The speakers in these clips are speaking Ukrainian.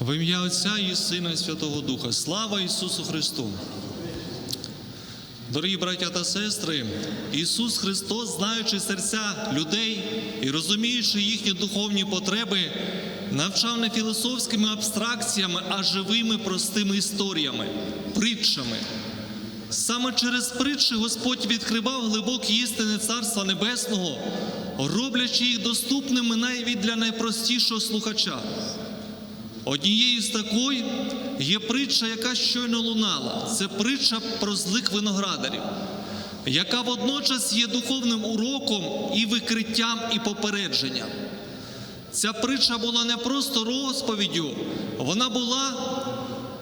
В ім'я Отця і Сина і Святого Духа. Слава Ісусу Христу! Дорогі браття та сестри, Ісус Христос, знаючи серця людей і розуміючи їхні духовні потреби, навчав не філософськими абстракціями, а живими простими історіями, притчами. Саме через притчі Господь відкривав глибокі істини Царства Небесного, роблячи їх доступними навіть для найпростішого слухача. Однією з такої є притча, яка щойно лунала. Це притча про злих виноградарів, яка водночас є духовним уроком і викриттям, і попередженням. Ця притча була не просто розповіддю, вона була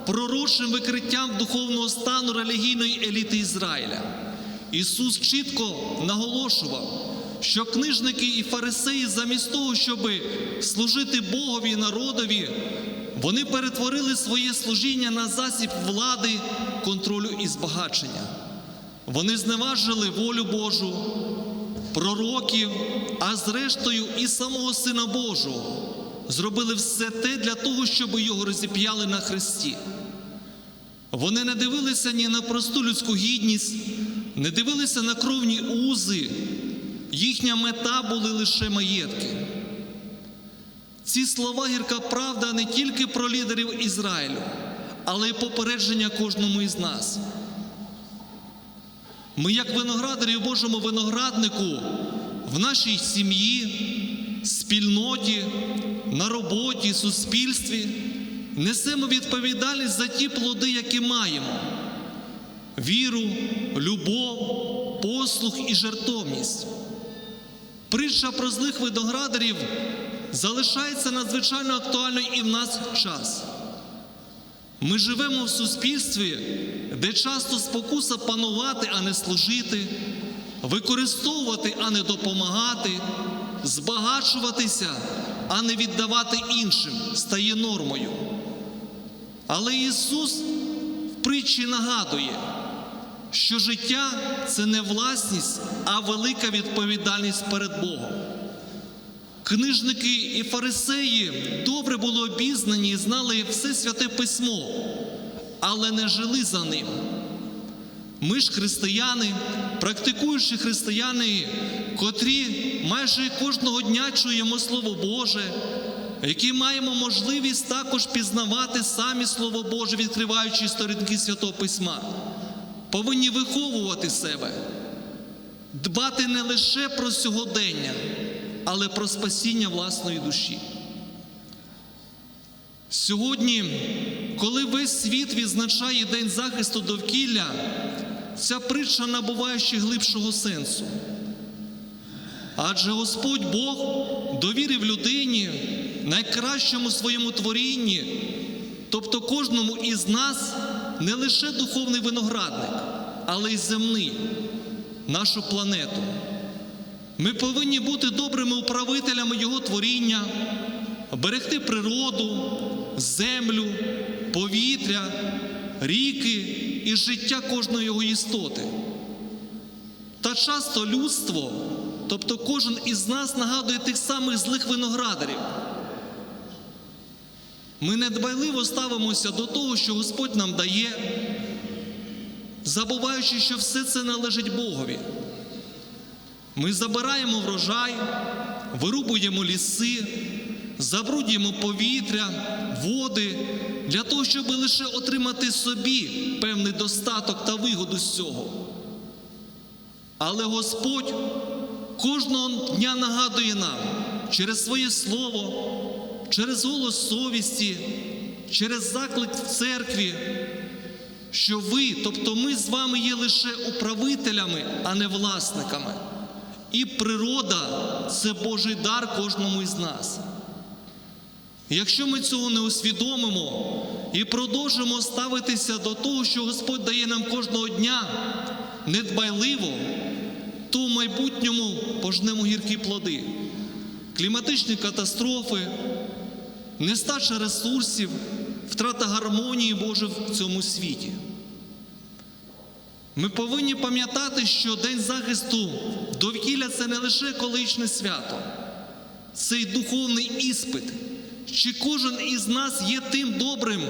пророчим викриттям духовного стану релігійної еліти Ізраїля. Ісус чітко наголошував, що книжники і фарисеї, замість того, щоб служити Богові і народові, вони перетворили своє служіння на засіб влади, контролю і збагачення. Вони зневажили волю Божу, пророків, а зрештою і самого Сина Божого. Зробили все те для того, щоб його розіп'яли на хресті. Вони не дивилися ні на просту людську гідність, не дивилися на кровні узи. Їхня мета були лише маєтки. Ці слова гірка правда не тільки про лідерів Ізраїлю, але й попередження кожному із нас. Ми, як виноградарі в Божому винограднику, в нашій сім'ї, спільноті, на роботі, суспільстві несемо відповідальність за ті плоди, які маємо: віру, любов, послух і жертовність. Притча про злих виноградарів залишається надзвичайно актуальною і в нас час. Ми живемо в суспільстві, де часто спокуса панувати, а не служити, використовувати, а не допомагати, збагачуватися, а не віддавати іншим, стає нормою. Але Ісус в притчі нагадує, що життя це не власність, а велика відповідальність перед Богом. Книжники і фарисеї добре були обізнані і знали все святе письмо, але не жили за ним. Ми ж християни, практикуючи християни, котрі майже кожного дня чуємо Слово Боже, які маємо можливість також пізнавати самі Слово Боже, відкриваючи сторінки Святого Письма, повинні виховувати себе, дбати не лише про сьогодення але про спасіння власної душі. Сьогодні, коли весь світ відзначає День захисту довкілля, ця притча набуває ще глибшого сенсу. Адже Господь Бог довірив людині найкращому своєму творінні, тобто кожному із нас не лише духовний виноградник, але й земний, нашу планету. Ми повинні бути добрими управителями Його творіння, берегти природу, землю, повітря, ріки і життя кожної його істоти. Та часто людство, тобто кожен із нас нагадує тих самих злих виноградарів. Ми недбайливо ставимося до того, що Господь нам дає, забуваючи, що все це належить Богові. Ми забираємо врожай, вирубуємо ліси, забруднюємо повітря, води для того, щоб лише отримати собі певний достаток та вигоду з цього. Але Господь кожного дня нагадує нам через своє слово, через голос совісті, через заклик в церкві, що ви, тобто ми з вами є лише управителями, а не власниками. І природа це Божий дар кожному із нас. Якщо ми цього не усвідомимо і продовжимо ставитися до того, що Господь дає нам кожного дня недбайливо, то в майбутньому пожнемо гіркі плоди, кліматичні катастрофи, нестача ресурсів, втрата гармонії Божої в цьому світі. Ми повинні пам'ятати, що День захисту довкілля це не лише екологічне свято, це й духовний іспит, чи кожен із нас є тим добрим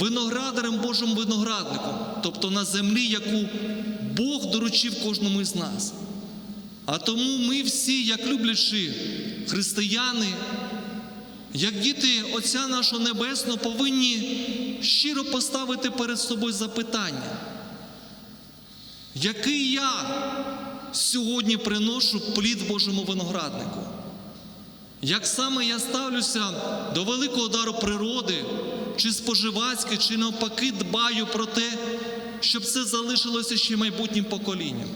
виноградарем Божим виноградником, тобто на землі, яку Бог доручив кожному із нас. А тому ми всі, як люблячи християни, як діти Отця нашого Небесного, повинні щиро поставити перед собою запитання, який я сьогодні приношу плід Божому винограднику? Як саме я ставлюся до великого дару природи, чи споживацьки, чи навпаки дбаю про те, щоб це залишилося ще майбутнім поколінням?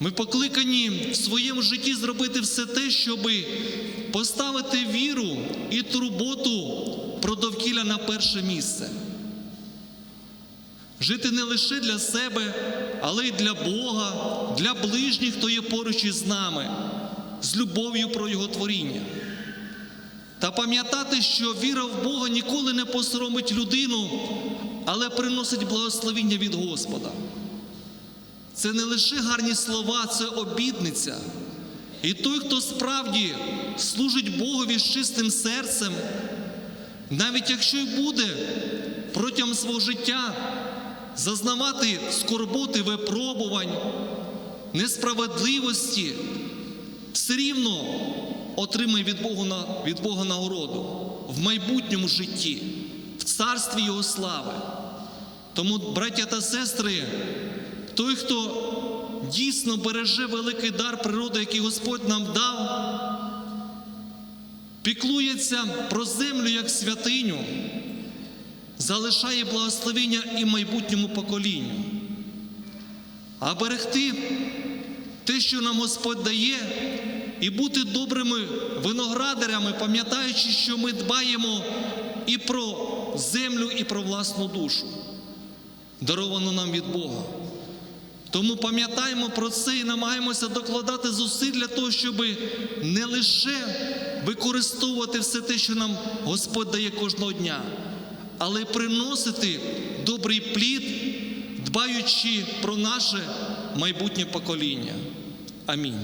Ми покликані в своєму житті зробити все те, щоб поставити віру і турботу про довкілля на перше місце. Жити не лише для себе, але й для Бога, для ближніх, хто є поруч із нами, з любов'ю про Його творіння. Та пам'ятати, що віра в Бога ніколи не посоромить людину, але приносить благословіння від Господа. Це не лише гарні слова, це обітниця. І той, хто справді служить Богові з чистим серцем, навіть якщо й буде протягом свого життя зазнавати скорботи, випробувань, несправедливості, все рівно отримає від Бога, від Бога нагороду в майбутньому житті, в царстві Його слави. Тому, браття та сестри, той, хто дійсно береже великий дар природи, який Господь нам дав, піклується про землю як святиню, залишає благословення і майбутньому поколінню. А берегти те, що нам Господь дає, і бути добрими виноградарями, пам'ятаючи, що ми дбаємо і про землю, і про власну душу, даровану нам від Бога. Тому пам'ятаємо про це і намагаємося докладати зусиль для того, щоб не лише використовувати все те, що нам Господь дає кожного дня, але й приносити добрий плід, дбаючи про наше майбутнє покоління. Амінь.